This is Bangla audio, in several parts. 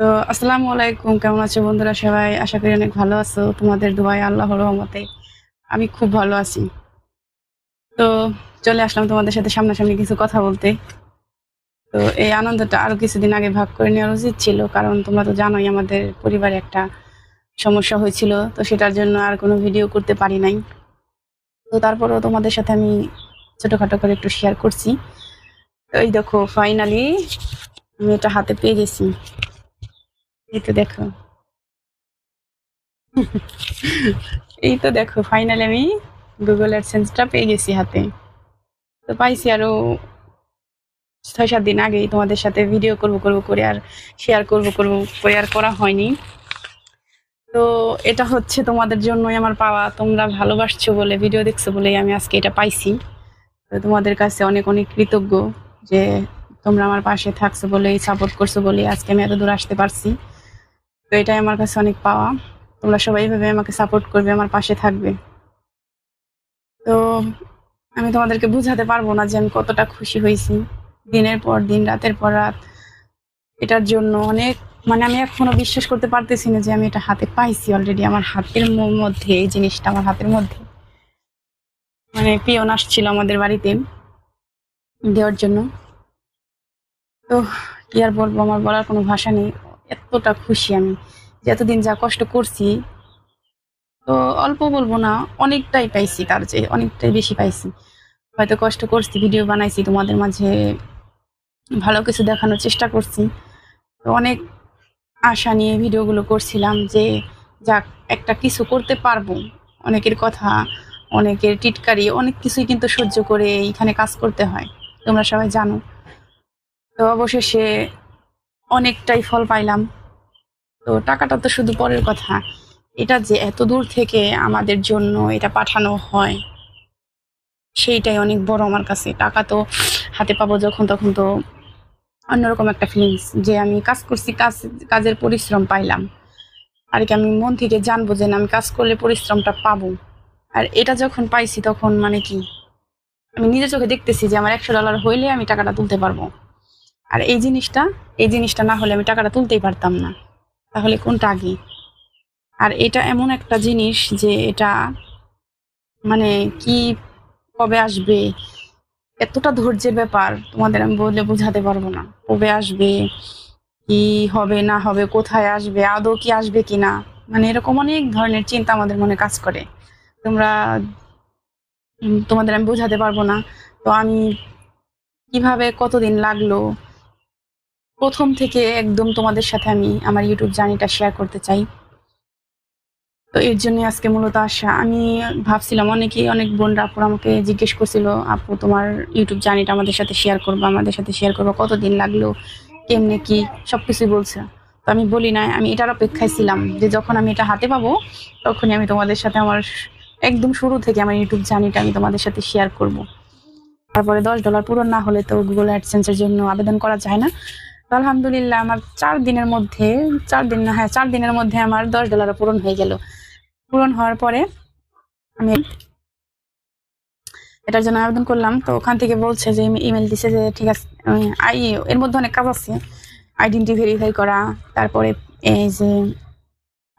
তো আসসালামু আলাইকুম, কেমন আছো বন্ধুরা সবাই? আশা করি অনেক ভালো আছো। তোমাদের দোয়ায় আল্লাহর রহমতে আমি খুব ভালো আছি। তো চলে আসলাম তোমাদের সাথে সামনাসামনি কিছু কথা বলতে। তো এই আনন্দটা আরও কিছুদিন আগে ভাগ করে নেওয়ার উচিত ছিল, কারণ তোমরা তো জানোই আমাদের পরিবারে একটা সমস্যা হয়েছিল, তো সেটার জন্য আর কোনো ভিডিও করতে পারি নাই। তো তারপরেও তোমাদের সাথে আমি ছোটখাটো করে একটু শেয়ার করছি। এই দেখো ফাইনালি আমি এটা হাতে পেয়ে গেছি। এই তো দেখো। এই তো দেখো ফাইনালি আমি গুগল অ্যাডসেন্সটা পেয়ে গেছি হাতে। তো পাইছি আরও ছয় সাত দিন আগেই তোমাদের সাথে ভিডিও করব করব করে আর শেয়ার করব করব করে আর করা হয়নি। তো এটা হচ্ছে তোমাদের জন্যই আমার পাওয়া, তোমরা ভালোবাসছো বলে ভিডিও দেখছ বলেই আমি আজকে এটা পাইছি। তো তোমাদের কাছে অনেক অনেক কৃতজ্ঞ যে তোমরা আমার পাশে থাকছো বলেই সাপোর্ট করছ বলে আজকে আমি এত দূর আসতে পারছি। তো এটাই আমার কাছে অনেক পাওয়া। তোমরা সবাই ভাবে আমাকে সাপোর্ট করবে, আমার পাশে থাকবে। তো আমি তোমাদেরকে বুঝাতে পারব না যে আমি কতটা খুশি হয়েছি। দিনের পর দিন, রাতের পর রাত। এটার জন্য অনেক মানে আমি এখনও বিশ্বাস করতে পারতেছি না যে আমি এটা হাতে পাইছি অলরেডি আমার হাতের মধ্যে, এই জিনিসটা আমার হাতের মধ্যে। মানে পিয়ন আসছিল আমাদের বাড়িতে দেওয়ার জন্য। তো কি আর বলব, আমার বলার কোনো ভাষা নেই। এতটা খুশি আমি যে এতদিন যা কষ্ট করছি, তো অল্প বলব না, অনেকটাই পাইছি তার চেয়ে, অনেকটাই বেশি পাইছি। হয়তো কষ্ট করছি, ভিডিও বানাইছি, তোমাদের মাঝে ভালো কিছু দেখানোর চেষ্টা করছি। তো অনেক আশা নিয়ে ভিডিওগুলো করছিলাম যে যাক, একটা কিছু করতে পারব। অনেকের কথা, অনেকের টিটকারি, অনেক কিছুই কিন্তু সহ্য করে এইখানে কাজ করতে হয়, তোমরা সবাই জানো। তো অবশেষে অনেকটাই ফল পাইলাম। তো টাকাটা তো শুধু পরের কথা। এটা যে এত দূর থেকে আমাদের জন্য এটা পাঠানো হয়, সেইটাই অনেক বড় আমার কাছে। টাকা তো হাতে পাবো যখন তখন তো অন্যরকম একটা ফিলিংস যে আমি কাজ করছি, কাজ, কাজের পরিশ্রম পাইলাম। আর কি আমি মন থেকে জানব যে না, আমি কাজ করলে পরিশ্রমটা পাবো। আর এটা যখন পাইছি তখন মানে কি? আমি নিজের চোখে দেখতেছি যে আমার একশো ডলার হইলে আমি টাকাটা তুলতে পারব। আর এই জিনিসটা এই জিনিসটা না হলে আমি টাকাটা তুলতেই পারতাম না। তাহলে কোনটা আগে? আর এটা এমন একটা জিনিস যে এটা মানে কি কবে আসবে? এতটা ধৈর্যের ব্যাপার, তোমাদের আমি বলে বোঝাতে পারব না। কবে আসবে? কি হবে, না হবে, কোথায় আসবে? আদৌ কি আসবে কি না? মানে এরকম অনেক ধরনের চিন্তা আমাদের মনে কাজ করে। তোমরা তোমাদের আমি বোঝাতে পারব না। তো আমি কীভাবে, কতদিন লাগল? প্রথম থেকে একদম তোমাদের সাথে আমি আমার ইউটিউব জার্নিটা শেয়ার করতে চাই। তো এর জন্য আজকে মূলত আসা আমি ভাবছিলাম, অনেকেই, অনেক বোনরা, আপুর আমাকে জিজ্ঞেস করছিল, আপু, তোমার ইউটিউব জার্নিটা আমাদের সাথে শেয়ার করব? আমাদের সাথে শেয়ার করব? কতদিন লাগল? কেমনে কি? সবকিছুই বলছে। তো আমি বলি না আমি এটার অপেক্ষায় ছিলাম যে যখন আমি এটা হাতে পাবো, তখনই আমি তোমাদের সাথে আমার একদম শুরু থেকে আমার ইউটিউব জার্নিটা আমি তোমাদের সাথে শেয়ার করব। তারপরে দশ ডলার পূরণ না হলে তো গুগল অ্যাডসেন্সের জন্য আবেদন করা যায় না। আলহামদুলিল্লাহ আমার চার দিনের মধ্যে, চার দিন না হ্যাঁ চার দিনের মধ্যে আমার দশ ডলার পূরণ হয়ে গেল। পূরণ হওয়ার পরে আমি এটার জন্য আবেদন করলাম। তো ওখান থেকে বলছে যে ইমেল দিছে যে, ঠিক আছে আই, এর মধ্যে অনেক কাজ আছে। আইডেন্টি ভেরিফাই করা, তারপরে এই যে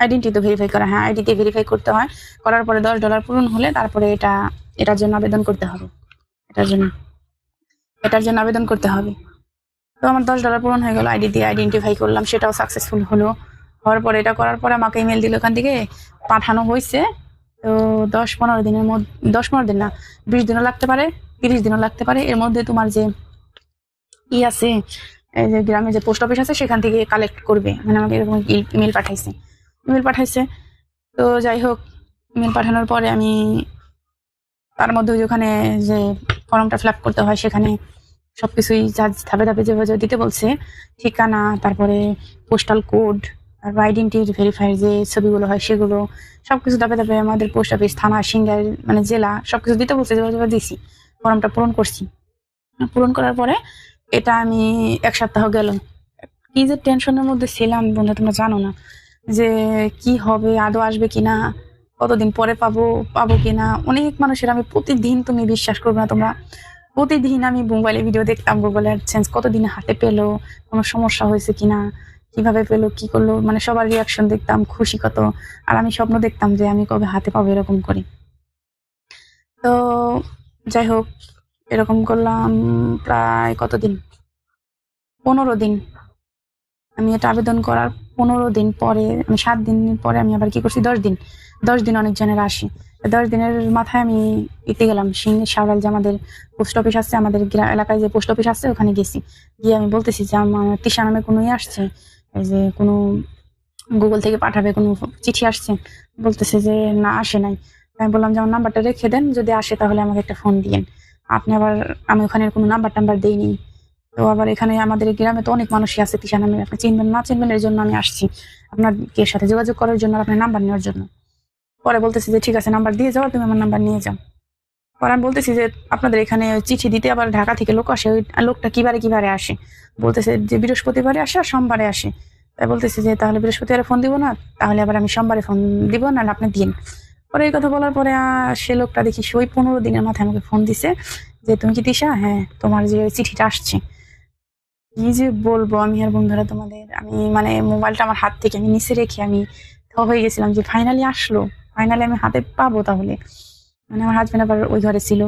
আইডেন্টি তো ভেরিফাই করা হ্যাঁ আইডিতে ভেরিফাই করতে হয়। করার পরে দশ ডলার পূরণ হলে তারপরে এটা, এটার জন্য আবেদন করতে হবে। এটার জন্য এটার জন্য আবেদন করতে হবে। তো আমার দশ ডলার পূরণ হয়ে গেল আইডি দিয়ে আইডেন্টিফাই করলাম, সেটাও সাকসেসফুল হলো। হওয়ার পরে এটা করার পরে আমাকে ইমেল দিল ওখান থেকে, পাঠানো হয়েছে তো দশ পনেরো দিনের মধ্যে দশ পনেরো দিন না, বিশ দিনও লাগতে পারে, তিরিশ দিনও লাগতে পারে। এর মধ্যে তোমার যে ই আছে যে গ্রামে যে পোস্ট অফিস আছে, সেখান থেকে কালেক্ট করবে। মানে আমাকে এরকম ইমেল পাঠাইছে। ইমেল পাঠাইছে। তো যাই হোক ইমেল পাঠানোর পরে আমি তার মধ্যে ওখানে যে ফর্মটা ফিল করতে হয়, সেখানে সবকিছুই যা ধাপে ধাপে যেভাবে দিতে বলছে, ঠিকানা, তারপরে পোস্টাল কোড তারপর আইডেন্টি ভেরিফাই যে ছবিগুলো হয় সেগুলো, সবকিছু ধাপে ধাপে আমাদের পোস্ট অফিস থানা, সিঙ্গার মানে জেলা, সবকিছু দিতে বলছে, যেভাবে যেভাবে দিছি, ফর্মটা পূরণ করছি। পূরণ করার পরে এটা আমি এক সপ্তাহ গেল। কি যে টেনশনের মধ্যে ছিলাম বন্ধু, তোমরা জানো না, যে কি হবে, আদৌ আসবে কিনা, কতদিন পরে পাবো পাবো কিনা, অনেক মানুষের আমি প্রতিদিন তুমি বিশ্বাস করবে না, তোমরা প্রতিদিন আমি মোবাইলে ভিডিও দেখতাম গুগল অ্যাডসেন্স কতদিন হাতে পেল, কোনো সমস্যা হয়েছে কিনা, কীভাবে পেল, কি করল মানে সবার রিয়াকশন দেখতাম, খুশি কত। আর আমি স্বপ্ন দেখতাম যে আমি কবে হাতে পাবো এরকম করি। তো যাই হোক, এরকম করলাম প্রায় কতদিন? পনেরো দিন। আমি এটা আবেদন করার পনেরো দিন পরে, আমি সাত দিন পরে আমি আবার কি করছি? দশ দিন। দশ দিন অনেকজনের আসি। দশ দিনের মাথায় আমি ইতে গেলাম সিং সাউরাল যে আমাদের পোস্ট অফিস আছে, আমাদের এলাকায় যে পোস্ট অফিস আছে, ওখানে গেছি। গিয়ে আমি বলতেছি যে আমার তিশা নামে কোনো ইয়ে আসছে, এই যে কোনো গুগল থেকে পাঠাবে কোনো চিঠি আসছে, বলতেছে যে না, আসে নাই। আমি বললাম যে আমার নাম্বারটা রেখে দেন, যদি আসে তাহলে আমাকে একটা ফোন দিয়েন। আপনি আবার, আমি ওখানে কোনো নাম্বার টাম্বার দেইনি। তো আবার এখানে আমাদের গ্রামে তো অনেক মানুষই আছে তিশা নামে। আপনি চিনবেন না চিনবেন, এর জন্য আমি আসছি। আপনাকে সাথে যোগাযোগ করার জন্য আপনার নাম্বার নেওয়ার জন্য। পরে বলতেছি যে, ঠিক আছে নাম্বার দিয়ে যাও তুমি আমার নাম্বার নিয়ে যাও। পরে আমি বলতেছি যে, আপনাদের এখানে চিঠি দিতে আবার ঢাকা থেকে লোক আসে, ওই লোকটা কিবারে কিবারে আসে? বলতেছে যে বৃহস্পতিবারে আসে আর সোমবারে আসে। তাই বলতেছি যে, তাহলে বৃহস্পতিবারে ফোন দিব না, তাহলে আবার আমি সোমবারে ফোন দিব না আপনি দিন। পরে এই কথা বলার পরে সে লোকটা দেখি সে ওই পনেরো দিনের মাথায় আমাকে ফোন দিছে যে, তুমি কি তিশা হ্যাঁ তোমার যে চিঠিটা আসছে। কি যে বলব আমি আর বন্ধুরা তোমাদের, আমি মানে মোবাইলটা আমার হাত থেকে আমি নিচে রেখে আমি হয়ে গেছিলাম যে ফাইনালি আসলো। ফাইনালি আমি হাতে পাবো তাহলে। মানে আমার হাজবেন্ড আবার ওই ঘরে ছিল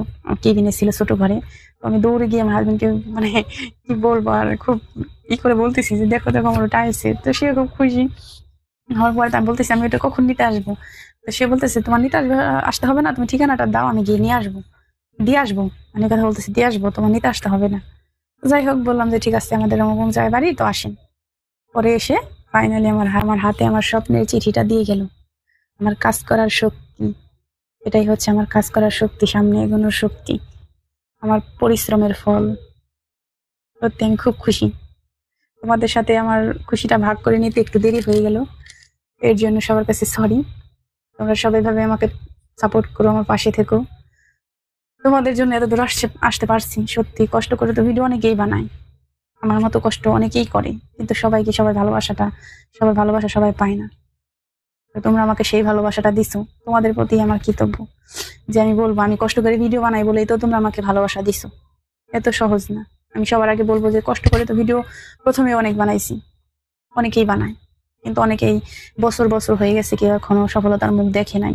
কেবিনে ছিল ছোট ঘরে। তো আমি দৌড়ে গিয়ে আমার হাজবেন্ডকে মানে কি বলব আর খুব ই করে বলতেছি যে, দেখো দেখো, আমার ওটা আসছে তো সে খুব খুশি। হওয়ার পরে আমি বলতেছি, আমি ওটা কখন নিতে আসব? তো সে বলতেছে, তোমার নিতে আসবে, আসতে হবে না, তুমি ঠিকানাটা দাও, আমি গিয়ে নিয়ে আসব। দিয়ে আসব। মানে কথা বলতেছি, দিয়ে আসব, তোমার নিতে আসতে হবে না। যাই হোক, বললাম যে, ঠিক আছে, আমাদের অমুক জায়গায় বাড়ি, তো আসেন। পরে এসে ফাইনালি আমার আমার হাতে আমার স্বপ্নের চিঠিটা দিয়ে গেল। আমার কাজ করার শক্তি, এটাই হচ্ছে আমার কাজ করার শক্তি, সামনে এগোনোর শক্তি, আমার পরিশ্রমের ফল। সত্যি আমি খুব খুশি। তোমাদের সাথে আমার খুশিটা ভাগ করে নিতে একটু দেরি হয়ে গেল। এর জন্য সবার কাছে সরি তোমরা সবাই ভাবে আমাকে সাপোর্ট করো, আমার পাশে থেকো। তোমাদের জন্য এত দূর আসছে, আসতে পারছি। সত্যি কষ্ট করে তো ভিডিও অনেকেই বানায়। আমার মতো কষ্ট অনেকেই করে, কিন্তু সবাইকে সবাই ভালোবাসাটা, সবাই ভালোবাসা সবাই পায় না। তোমরা আমাকে সেই ভালোবাসাটা দিছো, তোমাদের প্রতি আমার কৃতজ্ঞ। যে আমি বলব, আমি কষ্ট করে ভিডিও বানাই বলেই তো তোমরা আমাকে ভালোবাসা দিছো। এত সহজ না। আমি সবার আগে বলব যে কষ্ট করে তো ভিডিও প্রথমে অনেক বানাইছি, অনেকেই বানায়, কিন্তু অনেকেই বছর বছর হয়ে গেছে কেউ এখনও সফলতার মুখ দেখে নাই।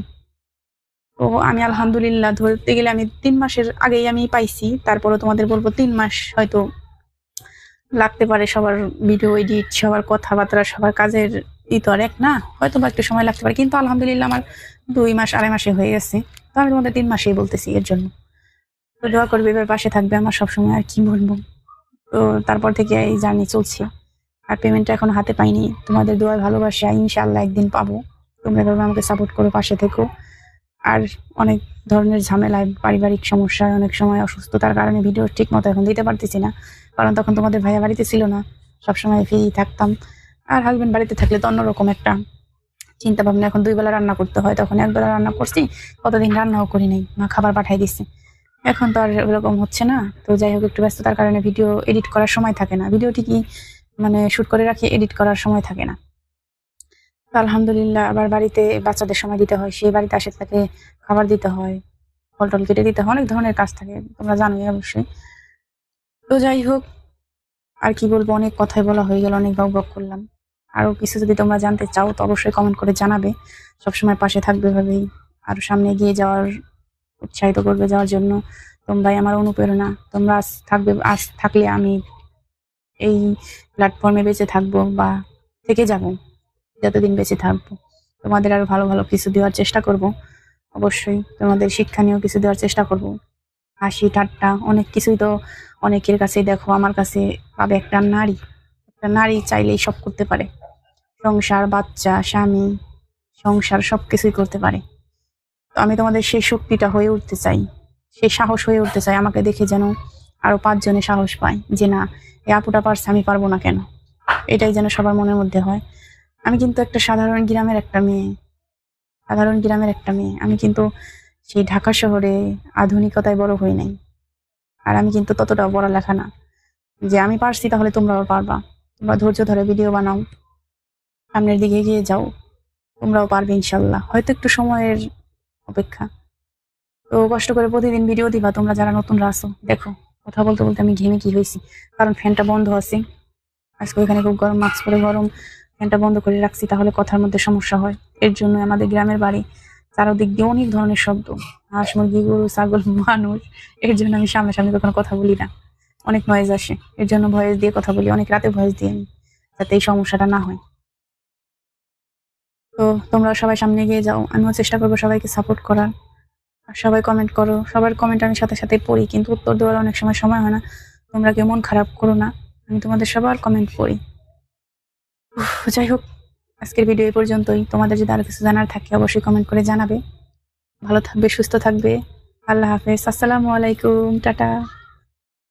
তো আমি আলহামদুলিল্লাহ ধরতে গেলে আমি তিন মাসের আগেই আমি পাইছি তারপরে তোমাদের বলব তিন মাস হয়তো লাগতে পারে সবার ভিডিও এডিট সবার কথাবার্তা, সবার কাজের ই তো আর এক না। হয়তো বা একটু সময় লাগতে পারে, কিন্তু আলহামদুলিল্লাহ আমার দুই মাস, আড়াই মাসে হয়ে গেছে। তো আমি তোমাদের তিন মাসেই বলতেছি এর জন্য। তো দোয়া করবে, এবার পাশে থাকবে আমার সবসময়, আর কি বলব? তো তারপর থেকে এই জার্নি চলছে। আর পেমেন্টটা এখন হাতে পাইনি। তোমাদের দোয়া ভালোবাসা ইনশাল্লাহ একদিন পাবো। তোমরা এভাবে আমাকে সাপোর্ট করো, পাশে থেকো। আর অনেক ধরনের ঝামেলায় পারিবারিক সমস্যায় অনেক সময় অসুস্থতার কারণে ভিডিও ঠিক মতো এখন দিতে পারতেছি না। কারণ তখন তোমাদের ভাইয়া বাড়িতে ছিল না। সবসময় ফ্রি থাকতাম। আর হাজবেন্ড বাড়িতে থাকলে তো অন্যরকম একটা চিন্তা ভাবনা এখন দুই বেলা রান্না করতে হয়, তখন এক বেলা রান্না করছি, কতদিন রান্নাও করি নাই, মা খাবার পাঠাই দিচ্ছে এখন তো আর এরকম হচ্ছে না। তো যাই হোক, একটু ব্যস্ততার কারণে ভিডিও এডিট করার সময় থাকে না। ভিডিও ঠিকই মানে শুট করে রাখি এডিট করার সময় থাকে না। তো আলহামদুলিল্লাহ, আবার বাড়িতে বাচ্চাদের সময় দিতে হয়। সেই বাড়িতে আসে তাকে খাবার দিতে হয় ফল টল কেটে দিতে হয়। অনেক ধরনের কাজ থাকে, তোমরা জানোই অবশ্যই। তো যাই হোক, আর কি বলব, অনেক কথাই বলা হয়ে গেল, অনেক বক করলাম। আরও কিছু যদি তোমরা জানতে চাও, তো অবশ্যই কমেন্ট করে জানাবে। সবসময় পাশে থাকবে ভাবেই। আরও সামনে এগিয়ে যাওয়ার, উৎসাহিত করবে যাওয়ার জন্য। তোমরাই আমার অনুপ্রেরণা। তোমরা আজ থাকবে, আজ থাকলে আমি এই প্ল্যাটফর্মে বেঁচে থাকব বা থেকে যাব, যতদিন বেঁচে থাকব। তোমাদের আরও ভালো ভালো কিছু দেওয়ার চেষ্টা করব। অবশ্যই তোমাদের শিক্ষা নিয়েও কিছু দেওয়ার চেষ্টা করব। হাসি, ঠাট্টা, অনেক কিছুই তো অনেকের কাছে দেখো, আমার কাছে পাবে। একটা নারী একটা নারী চাইলেই সব করতে পারে। সংসার, বাচ্চা, স্বামী, সংসার সব কিছুই করতে পারে। তো আমি তোমাদের সেই শক্তিটা হয়ে উঠতে চাই, সেই সাহস হয়ে উঠতে চাই, আমাকে দেখে যেন আরও পাঁচজনে সাহস পায় যে না, এ আপুটা পারছে, আমি পারব না কেন? এটাই যেন সবার মনের মধ্যে হয়। আমি কিন্তু একটা সাধারণ গ্রামের একটা মেয়ে, সাধারণ গ্রামের একটা মেয়ে। আমি কিন্তু সেই ঢাকা শহরে আধুনিকতায় বড় হই নাই। আর আমি কিন্তু ততটাও পড়ালেখা না। যে আমি পারছি তাহলে তোমরাও পারবা। তোমরা ধৈর্য ধরে ভিডিও বানাও। সামনের দিকে এগিয়ে যাও। তোমরাও পারবে ইনশাল্লাহ। হয়তো একটু সময়ের অপেক্ষা। তো কষ্ট করে প্রতিদিন ভিডিও দিবা। তোমরা যারা নতুন আসো দেখো। কথা বলতে বলতে আমি ঘেমে কি হয়েছি? কারণ ফ্যানটা বন্ধ আছে। আজকে ওইখানে খুব গরম, মাস্ক পরে গরম। ফ্যানটা বন্ধ করে রাখছি, তাহলে কথার মধ্যে সমস্যা হয়। এর জন্য আমাদের গ্রামের বাড়ি চারোদিক দিয়ে অনেক ধরনের শব্দ। হাঁস, মুরগি, গরু, ছাগল, মানুষ, এর জন্য আমি সামনাসামনি কখনো কথা বলি না। অনেক নয়েজ আসে। এর জন্য ভয়েস দিয়ে কথা বলি, অনেক রাতে ভয়েস দিই আমি, যাতে এই সমস্যাটা না হয়। তো তোমরা সবাই সামনে গিয়ে যাও। আমিও চেষ্টা করব সবাইকে সাপোর্ট করার। আর সবাই কমেন্ট করো। সবার কমেন্ট আমি সাথে সাথে পড়ি, কিন্তু উত্তর দেওয়ার অনেক সময় সময় হয় না। তোমরা কেউ মন খারাপ করো না। আমি তোমাদের সবার কমেন্ট পড়ি। যাই হোক। আজকের ভিডিও এই পর্যন্তই। তোমাদের যদি আরও কিছু জানার থাকে, অবশ্যই কমেন্ট করে জানাবে। ভালো থাকবে, সুস্থ থাকবে। আল্লাহ হাফেজ। আসসালামু আলাইকুম। টাটা।